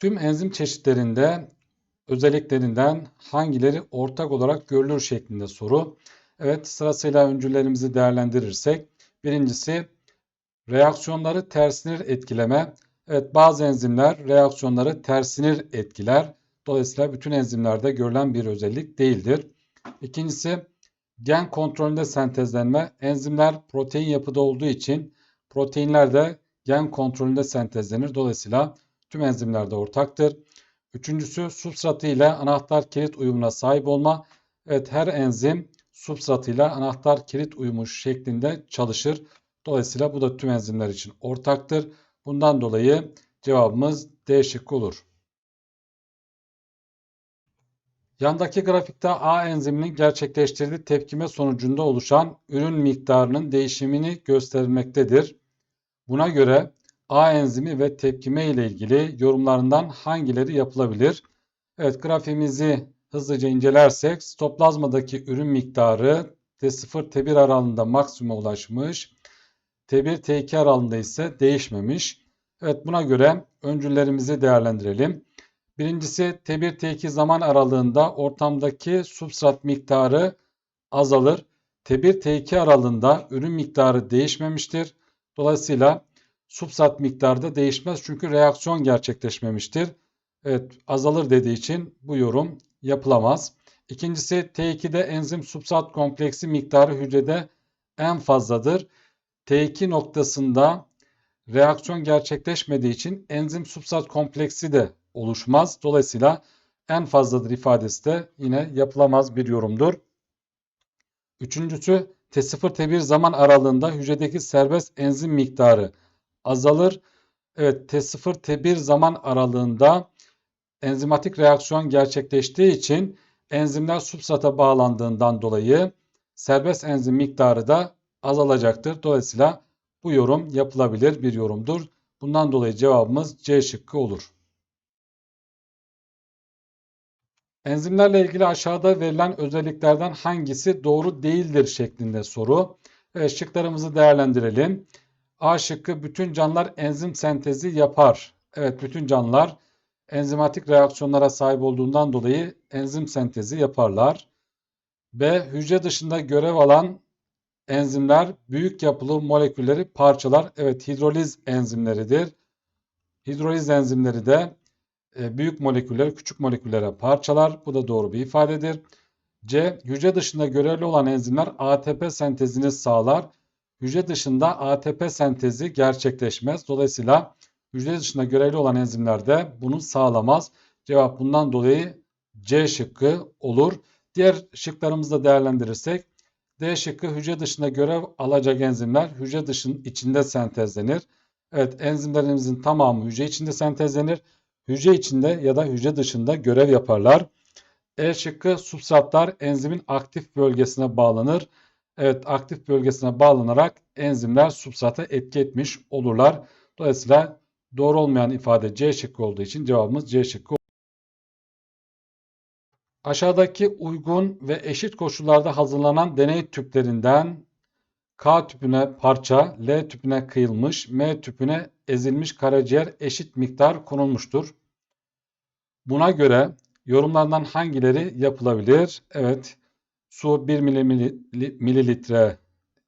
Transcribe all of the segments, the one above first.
Tüm enzim çeşitlerinde özelliklerinden hangileri ortak olarak görülür şeklinde soru. Evet sırasıyla öncüllerimizi değerlendirirsek birincisi reaksiyonları tersinir etkileme. Evet bazı enzimler reaksiyonları tersinir etkiler. Dolayısıyla bütün enzimlerde görülen bir özellik değildir. İkincisi gen kontrolünde sentezlenme. Enzimler protein yapıda olduğu için proteinler de gen kontrolünde sentezlenir. Dolayısıyla tüm enzimlerde ortaktır. Üçüncüsü substratı ile anahtar kilit uyumuna sahip olma. Evet her enzim substratı ile anahtar kilit uyumu şeklinde çalışır. Dolayısıyla bu da tüm enzimler için ortaktır. Bundan dolayı cevabımız D şıkkı olur. Yandaki grafikte A enziminin gerçekleştirdiği tepkime sonucunda oluşan ürün miktarının değişimini göstermektedir. Buna göre A enzimi ve tepkime ile ilgili yorumlarından hangileri yapılabilir? Evet grafiğimizi hızlıca incelersek stoplazmadaki ürün miktarı T0 T1 aralığında maksimuma ulaşmış. T1 T2 aralığında ise değişmemiş. Evet buna göre öncüllerimizi değerlendirelim. Birincisi T1 T2 zaman aralığında ortamdaki substrat miktarı azalır. T1 T2 aralığında ürün miktarı değişmemiştir. Dolayısıyla substrat miktarı da değişmez çünkü reaksiyon gerçekleşmemiştir. Evet azalır dediği için bu yorum yapılamaz. İkincisi T2'de enzim substrat kompleksi miktarı hücrede en fazladır. T2 noktasında reaksiyon gerçekleşmediği için enzim substrat kompleksi de oluşmaz. Dolayısıyla en fazladır ifadesi de yine yapılamaz bir yorumdur. Üçüncüsü T0 T1 zaman aralığında hücredeki serbest enzim miktarı azalır. Evet T0 T1 zaman aralığında enzimatik reaksiyon gerçekleştiği için enzimler substrata bağlandığından dolayı serbest enzim miktarı da azalacaktır. Dolayısıyla bu yorum yapılabilir bir yorumdur. Bundan dolayı cevabımız C şıkkı olur. Enzimlerle ilgili aşağıda verilen özelliklerden hangisi doğru değildir şeklinde soru. Evet, şıklarımızı değerlendirelim. A şıkkı bütün canlılar enzim sentezi yapar. Evet bütün canlılar enzimatik reaksiyonlara sahip olduğundan dolayı enzim sentezi yaparlar. B hücre dışında görev alan enzimler büyük yapılı molekülleri parçalar. Evet hidroliz enzimleridir. Hidroliz enzimleri de e, büyük molekülleri küçük moleküllere parçalar. Bu da doğru bir ifadedir. C. Hücre dışında görevli olan enzimler ATP sentezini sağlar. Hücre dışında ATP sentezi gerçekleşmez. Dolayısıyla hücre dışında görevli olan enzimler de bunu sağlamaz. Cevap bundan dolayı C şıkkı olur. Diğer şıklarımızı da değerlendirirsek D şıkkı hücre dışında görev alacak enzimler hücre dışının içinde sentezlenir. Evet enzimlerimizin tamamı hücre içinde sentezlenir. Hücre içinde ya da hücre dışında görev yaparlar. E şıkkı substratlar enzimin aktif bölgesine bağlanır. Evet aktif bölgesine bağlanarak enzimler substrata etki etmiş olurlar. Dolayısıyla doğru olmayan ifade C şıkkı olduğu için cevabımız C şıkkı. Aşağıdaki uygun ve eşit koşullarda hazırlanan deney tüplerinden K tüpüne parça, L tüpüne kıyılmış, M tüpüne ezilmiş karaciğer eşit miktar konulmuştur. Buna göre yorumlardan hangileri yapılabilir? Evet, su 1 mililitre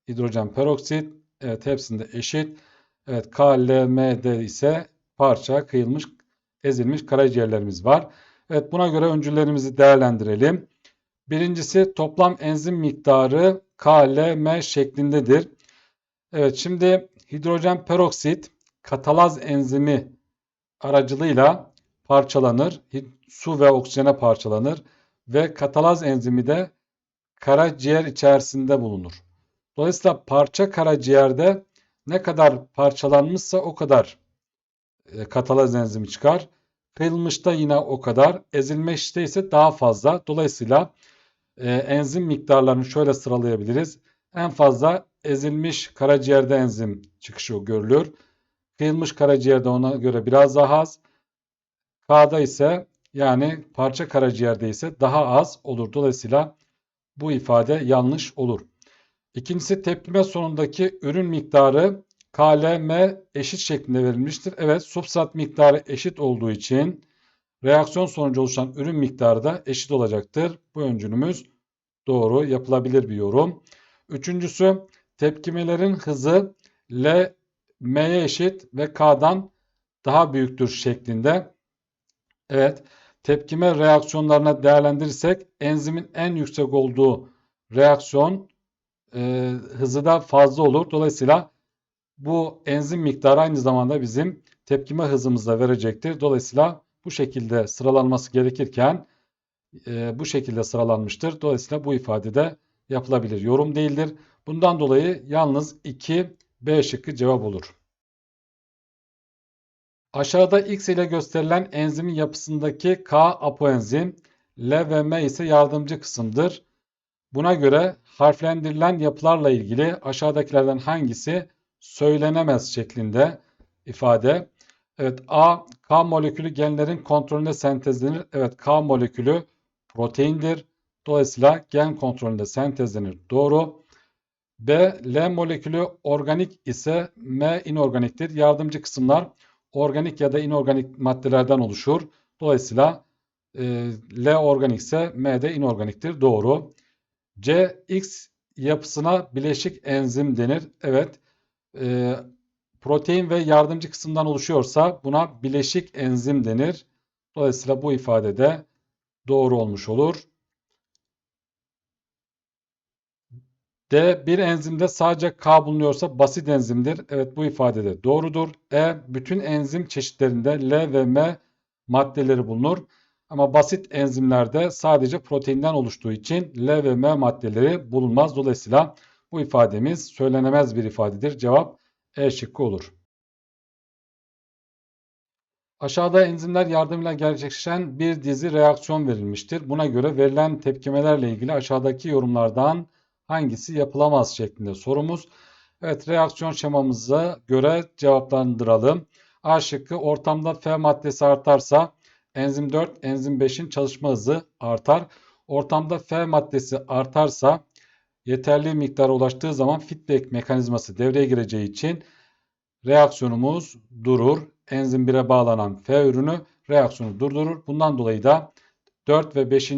hidrojen peroksit. Evet, hepsinde eşit. Evet, K, L, M'de ise parça, kıyılmış, ezilmiş karaciğerlerimiz var. Evet, buna göre öncüllerimizi değerlendirelim. Birincisi toplam enzim miktarı KLM şeklindedir. Evet şimdi hidrojen peroksit katalaz enzimi aracılığıyla parçalanır. Su ve oksijene parçalanır ve katalaz enzimi de karaciğer içerisinde bulunur. Dolayısıyla parça karaciğerde ne kadar parçalanmışsa o kadar e, katalaz enzimi çıkar. Kıyılmışta yine o kadar. Ezilmişte ise daha fazla. Dolayısıyla e, enzim miktarlarını şöyle sıralayabiliriz. En fazla ezilmiş karaciğerde enzim çıkışı görülür. Kıyılmış karaciğerde ona göre biraz daha az. K'da ise yani parça karaciğerde ise daha az olur. Dolayısıyla bu ifade yanlış olur. İkincisi tepkime sonundaki ürün miktarı KLM eşit şeklinde verilmiştir. Evet substrat miktarı eşit olduğu için reaksiyon sonucu oluşan ürün miktarı da eşit olacaktır. Bu öncülümüz doğru yapılabilir bir yorum. Üçüncüsü tepkimelerin hızı L M'ye eşit ve K'dan daha büyüktür şeklinde. Evet tepkime reaksiyonlarına değerlendirirsek enzimin en yüksek olduğu reaksiyon e, hızı da fazla olur. Dolayısıyla bu enzim miktarı aynı zamanda bizim tepkime hızımızı da verecektir. Dolayısıyla bu şekilde sıralanması gerekirken e, bu şekilde sıralanmıştır. Dolayısıyla bu ifadede yapılabilir yorum değildir. Bundan dolayı yalnız 2 B şıkkı cevap olur. Aşağıda X ile gösterilen enzimin yapısındaki K apoenzim, L ve M ise yardımcı kısımdır. Buna göre harflendirilen yapılarla ilgili aşağıdakilerden hangisi söylenemez şeklinde ifade. Evet A, K molekülü genlerin kontrolünde sentezlenir. Evet K molekülü proteindir. Dolayısıyla gen kontrolünde sentezlenir. Doğru. B, L molekülü organik ise M inorganiktir. Yardımcı kısımlar organik ya da inorganik maddelerden oluşur. Dolayısıyla e, L organik ise M de inorganiktir. Doğru. C, X yapısına bileşik enzim denir. Evet. E, protein ve yardımcı kısımdan oluşuyorsa buna bileşik enzim denir. Dolayısıyla bu ifadede doğru olmuş olur. D. Bir enzimde sadece K bulunuyorsa basit enzimdir. Evet bu ifadede doğrudur. E. Bütün enzim çeşitlerinde L ve M maddeleri bulunur. Ama basit enzimlerde sadece proteinden oluştuğu için L ve M maddeleri bulunmaz. Dolayısıyla bu ifademiz söylenemez bir ifadedir. Cevap E şıkkı olur. Aşağıda enzimler yardımıyla gerçekleşen bir dizi reaksiyon verilmiştir. Buna göre verilen tepkimelerle ilgili aşağıdaki yorumlardan hangisi yapılamaz şeklinde sorumuz. Evet reaksiyon şemamıza göre cevaplandıralım. A şıkkı ortamda F maddesi artarsa enzim 4, enzim 5'in çalışma hızı artar. Ortamda F maddesi artarsa yeterli miktara ulaştığı zaman feedback mekanizması devreye gireceği için reaksiyonumuz durur. Enzim 1'e bağlanan F ürünü reaksiyonu durdurur. Bundan dolayı da 4 ve 5.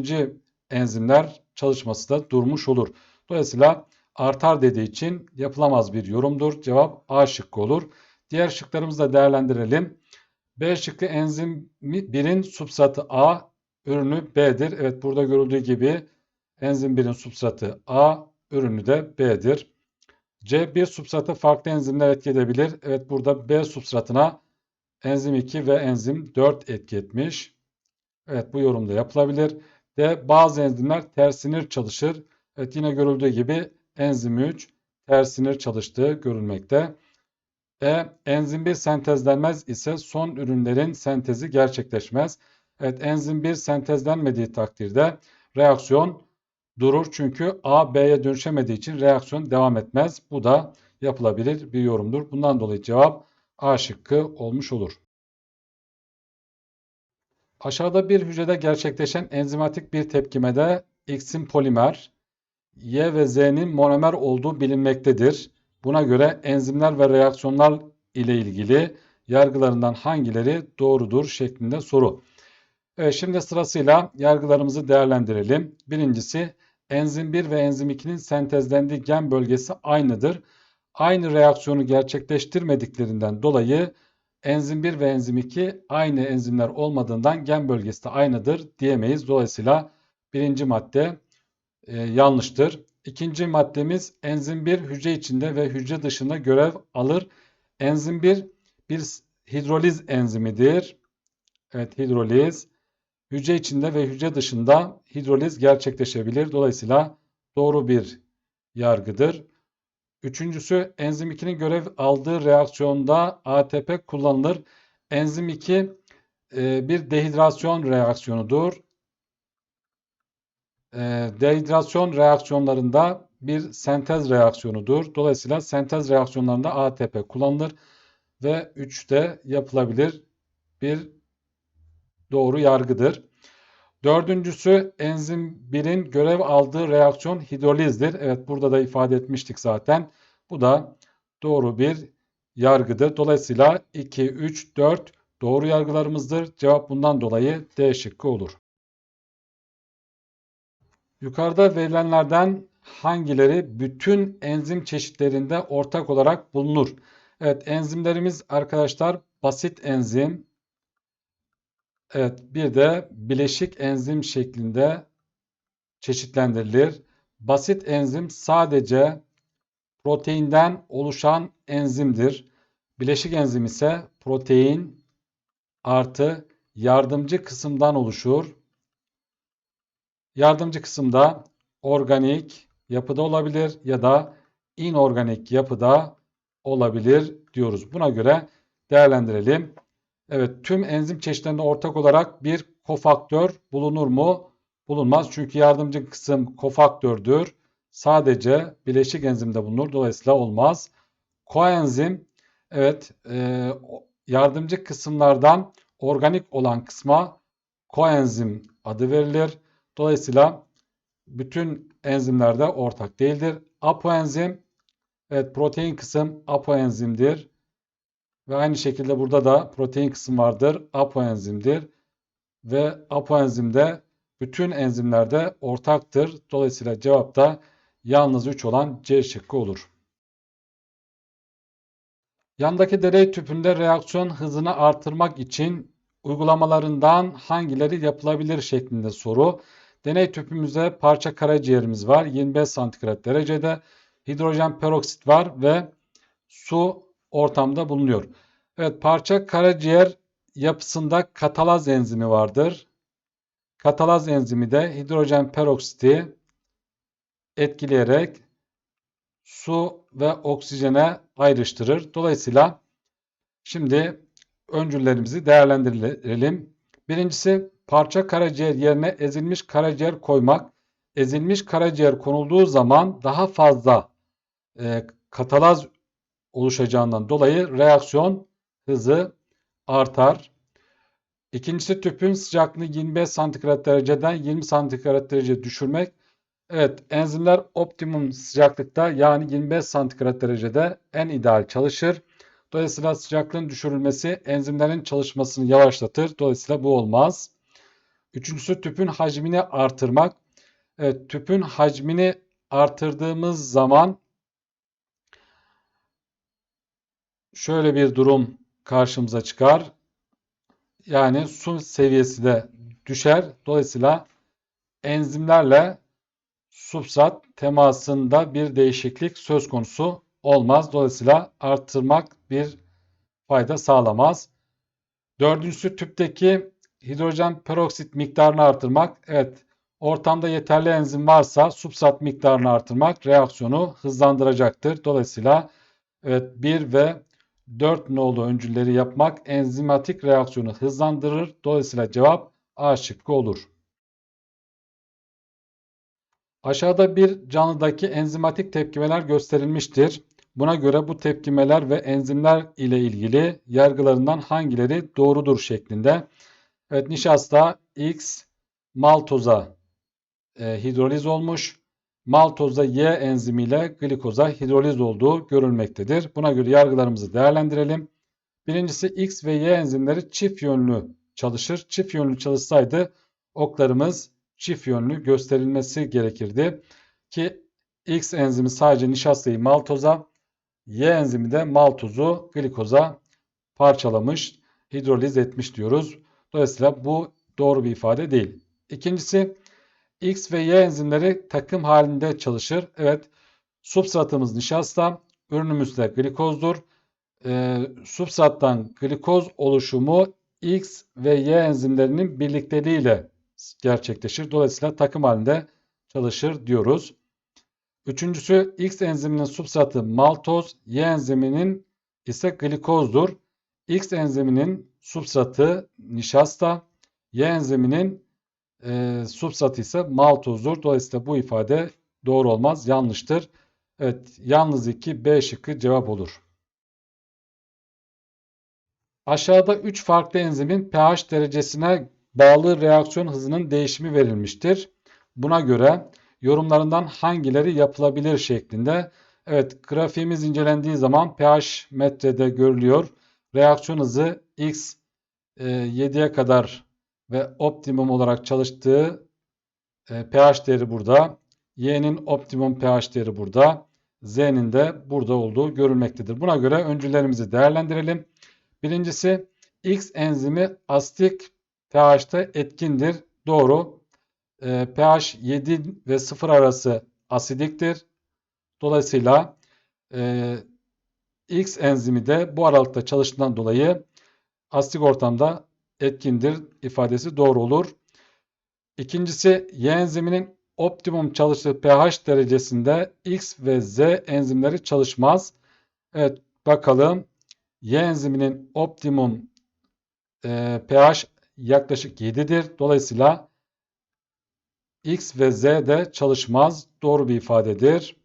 enzimler çalışması da durmuş olur. Dolayısıyla artar dediği için yapılamaz bir yorumdur. Cevap A şıkkı olur. Diğer şıklarımızı da değerlendirelim. B şıkkı enzim 1'in substratı A, ürünü B'dir. Evet burada görüldüğü gibi enzim 1'in substratı A, ürünü de B'dir. C bir substratı farklı enzimler etki edebilir. Evet burada B substratına enzim 2 ve enzim 4 etki etmiş. Evet bu yorumda yapılabilir. D bazı enzimler tersinir çalışır. Evet yine görüldüğü gibi enzim 3 tersinir çalıştığı görülmekte. E enzim 1 sentezlenmez ise son ürünlerin sentezi gerçekleşmez. Evet enzim 1 sentezlenmediği takdirde reaksiyon durur. Çünkü A B'ye dönüşemediği için reaksiyon devam etmez. Bu da yapılabilir bir yorumdur. Bundan dolayı cevap A şıkkı olmuş olur. Aşağıda bir hücrede gerçekleşen enzimatik bir tepkimede X'in polimer, Y ve Z'nin monomer olduğu bilinmektedir. Buna göre enzimler ve reaksiyonlar ile ilgili yargılarından hangileri doğrudur şeklinde soru. Evet, şimdi sırasıyla yargılarımızı değerlendirelim. Birincisi enzim 1 ve enzim 2'nin sentezlendiği gen bölgesi aynıdır. Aynı reaksiyonu gerçekleştirmediklerinden dolayı enzim 1 ve enzim 2 aynı enzimler olmadığından gen bölgesi de aynıdır diyemeyiz. Dolayısıyla birinci madde e, yanlıştır. İkinci maddemiz enzim 1 hücre içinde ve hücre dışında görev alır. Enzim 1 bir hidroliz enzimidir. Evet hidroliz. Hücre içinde ve hücre dışında hidroliz gerçekleşebilir. Dolayısıyla doğru bir yargıdır. Üçüncüsü enzim 2'nin görev aldığı reaksiyonda ATP kullanılır. Enzim 2 e, bir dehidrasyon reaksiyonudur. E, dehidrasyon reaksiyonlarında bir sentez reaksiyonudur. Dolayısıyla sentez reaksiyonlarında ATP kullanılır ve 3'te yapılabilir bir doğru yargıdır. Dördüncüsü enzim 1'in görev aldığı reaksiyon hidrolizdir. Evet burada da ifade etmiştik zaten. Bu da doğru bir yargıdır. Dolayısıyla 2, 3, 4 doğru yargılarımızdır. Cevap bundan dolayı D şıkkı olur. Yukarıda verilenlerden hangileri bütün enzim çeşitlerinde ortak olarak bulunur? Evet enzimlerimiz arkadaşlar basit enzim. Evet bir de bileşik enzim şeklinde çeşitlendirilir. Basit enzim sadece proteinden oluşan enzimdir. Bileşik enzim ise protein artı yardımcı kısımdan oluşur. Yardımcı kısımda organik yapıda olabilir ya da inorganik yapıda olabilir diyoruz. Buna göre değerlendirelim. Evet tüm enzim çeşitlerinde ortak olarak bir kofaktör bulunur mu? Bulunmaz. Çünkü yardımcı kısım kofaktördür. Sadece bileşik enzimde bulunur. Dolayısıyla olmaz. Koenzim evet e, yardımcı kısımlardan organik olan kısma koenzim adı verilir. Dolayısıyla bütün enzimlerde ortak değildir. Apoenzim evet protein kısım apoenzimdir. Ve aynı şekilde burada da protein kısım vardır. Apoenzimdir. Ve apoenzimde bütün enzimlerde ortaktır. Dolayısıyla cevap da yalnız 3 olan C şıkkı olur. Yandaki deney tüpünde reaksiyon hızını artırmak için uygulamalarından hangileri yapılabilir şeklinde soru. Deney tüpümüzde parça karaciğerimiz var. 25 santigrat derecede. Hidrojen peroksit var ve su ortamda bulunuyor. Evet parça karaciğer yapısında katalaz enzimi vardır. Katalaz enzimi de hidrojen peroksiti etkileyerek su ve oksijene ayrıştırır. Dolayısıyla şimdi öncüllerimizi değerlendirelim. Birincisi parça karaciğer yerine ezilmiş karaciğer koymak. Ezilmiş karaciğer konulduğu zaman daha fazla e, katalaz oluşacağından dolayı reaksiyon hızı artar. İkincisi tüpün sıcaklığını 25 santigrat dereceden 20 santigrat derece düşürmek. Evet enzimler optimum sıcaklıkta yani 25 santigrat derecede en ideal çalışır. Dolayısıyla sıcaklığın düşürülmesi enzimlerin çalışmasını yavaşlatır. Dolayısıyla bu olmaz. Üçüncüsü tüpün hacmini artırmak. Evet, tüpün hacmini artırdığımız zaman şöyle bir durum karşımıza çıkar. Yani su seviyesi de düşer. Dolayısıyla enzimlerle substrat temasında bir değişiklik söz konusu olmaz. Dolayısıyla artırmak bir fayda sağlamaz. Dördüncüsü tüpteki hidrojen peroksit miktarını artırmak. Evet ortamda yeterli enzim varsa substrat miktarını artırmak reaksiyonu hızlandıracaktır. Dolayısıyla evet 1 ve 4 nolu öncülleri yapmak enzimatik reaksiyonu hızlandırır. Dolayısıyla cevap A şıkkı olur. Aşağıda bir canlıdaki enzimatik tepkimeler gösterilmiştir. Buna göre bu tepkimeler ve enzimler ile ilgili yargılarından hangileri doğrudur şeklinde. Evet nişasta X maltoza e, hidroliz olmuş. Maltozda Y enzimiyle glikoza hidroliz olduğu görülmektedir. Buna göre yargılarımızı değerlendirelim. Birincisi X ve Y enzimleri çift yönlü çalışır. Çift yönlü çalışsaydı oklarımız çift yönlü gösterilmesi gerekirdi. Ki X enzimi sadece nişastayı maltoza, Y enzimi de maltozu glikoza parçalamış, hidroliz etmiş diyoruz. Dolayısıyla bu doğru bir ifade değil. İkincisi X ve Y enzimleri takım halinde çalışır. Evet substratımız nişasta, ürünümüz de glikozdur. E, substrattan glikoz oluşumu X ve Y enzimlerinin birlikteliğiyle gerçekleşir. Dolayısıyla takım halinde çalışır diyoruz. Üçüncüsü X enziminin substratı maltoz, Y enziminin ise glikozdur. X enziminin substratı nişasta, Y enziminin e, substratı ise maltozdur. Dolayısıyla bu ifade doğru olmaz, yanlıştır. Evet, yalnız 2 B şıkkı cevap olur. Aşağıda 3 farklı enzimin pH derecesine bağlı reaksiyon hızının değişimi verilmiştir. Buna göre yorumlarından hangileri yapılabilir şeklinde. Evet, grafiğimiz incelendiği zaman pH metrede görülüyor. Reaksiyon hızı X e, 7'ye kadar ve optimum olarak çalıştığı e, pH değeri burada. Y'nin optimum pH değeri burada. Z'nin de burada olduğu görülmektedir. Buna göre öncüllerimizi değerlendirelim. Birincisi X enzimi asitik pH'te etkindir. Doğru. E, pH 7 ve 0 arası asidiktir. Dolayısıyla e, X enzimi de bu aralıkta çalıştığından dolayı asitik ortamda etkindir ifadesi doğru olur. İkincisi Y enziminin optimum çalıştığı pH derecesinde X ve Z enzimleri çalışmaz. Evet bakalım Y enziminin optimum e, pH yaklaşık 7'dir. Dolayısıyla X ve Z de çalışmaz. Doğru bir ifadedir.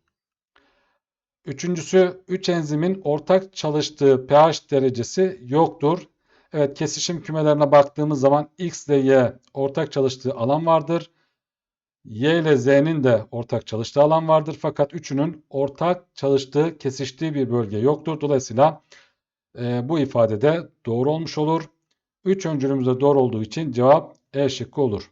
Üçüncüsü 3 enzimin ortak çalıştığı pH derecesi yoktur. Evet kesişim kümelerine baktığımız zaman X ile Y ortak çalıştığı alan vardır. Y ile Z'nin de ortak çalıştığı alan vardır. Fakat üçünün ortak çalıştığı, kesiştiği bir bölge yoktur. Dolayısıyla e, bu ifade de doğru olmuş olur. 3 öncülümüz de doğru olduğu için cevap E şıkkı olur.